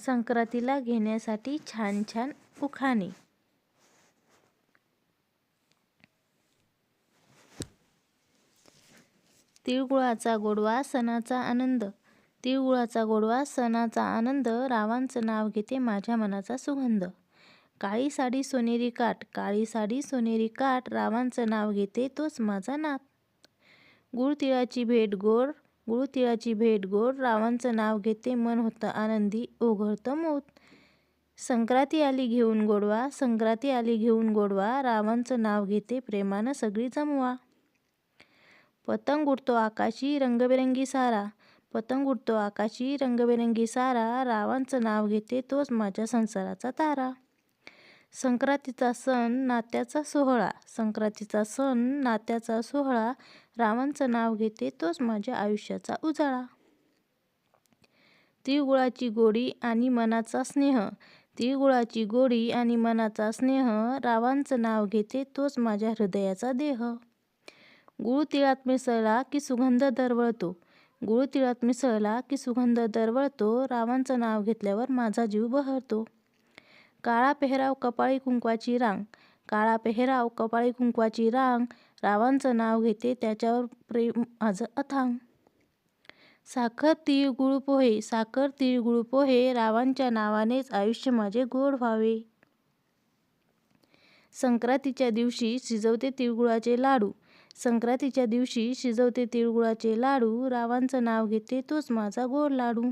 संक्रांतीला घेण्यासाठी छान छान उखाणे. तिळगुळाचा गोडवा सणाचा आनंद. तिळगुळाचा गोडवा सणाचा आनंद रावांचं नाव घेते माझ्या मनाचा सुगंध. काळी साडी सोनेरी काठ. काळी साडी सोनेरी काठ रावांचं नाव घेते तोच माझा नाप गुळ तिळाची भेट गोड गुळू तिळाची भेट गोड रावांचं नाव घेते मन होतं आनंदी ओघळतं मोत. संक्रांती आली घेऊन गोडवा संक्रांती आली घेऊन गोडवा रावांचं नाव घेते प्रेमानं सगळी जमवा. पतंग उडतो आकाशी रंगबेरंगी सारा. पतंग उडतो आकाशी रंगबेरंगी सारा. रावांचं नाव घेते तोच माझ्या संसाराचा तारा. संक्रांतीचा सण नात्याचा सोहळा. संक्रांतीचा सण नात्याचा सोहळा. रावांचं नाव घेते तोच माझ्या आयुष्याचा उजाळा. तिळगुळाची गोडी आणि मनाचा स्नेह. तिळगुळाची गोडी आणि मनाचा स्नेह. रावांचं नाव घेते तोच माझ्या हृदयाचा देह. गुळ तिळात मिसळला की सुगंध दरवळतो. गुळ तिळात मिसळला की सुगंध दरवळतो. रावांचं नाव घेतल्यावर माझा जीव बहरतो. काळा पेहराव कपाळी कुंकवाची रांग. काळा पेहराव कपाळी कुंकवाची रांग. रावांचं नाव घेते त्याच्यावर प्रेम माझं अथांग. साखर तिळगुळ पोहे. साखर तिळगुळ पोहे रावांच्या नावानेच आयुष्य माझे गोड व्हावे. संक्रांतीच्या दिवशी शिजवते तिळगुळाचे लाडू. संक्रांतीच्या दिवशी शिजवते तिळगुळाचे लाडू. रावांचं नाव घेते तोच माझा गोड लाडू.